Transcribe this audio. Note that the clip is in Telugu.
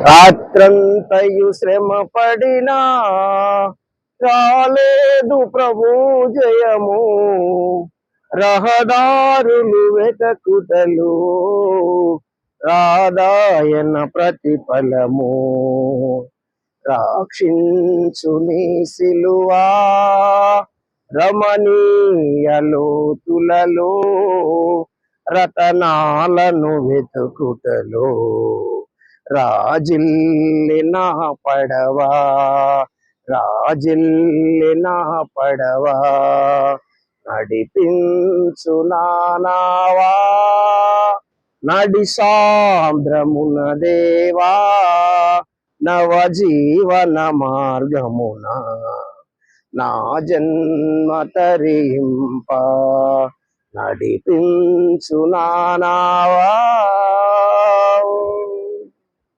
రాత్రంతయు శ్రమ పడినా రాలేదు ప్రభు జయము. రహదారులు వెతకుటలు రాదాయన ప్రతిఫలము. రాక్షించు సిలువా రమణీయలోతులలో రతనాలను వెతుకుటలో. రాజిల్లిన పడవా రాజిల్లిన పడవా నడిపించు నానావా నడి సాంద్రమున దేవా నవ జీవన మార్గమున నా జన్మ తరింప నడిపించు నానావా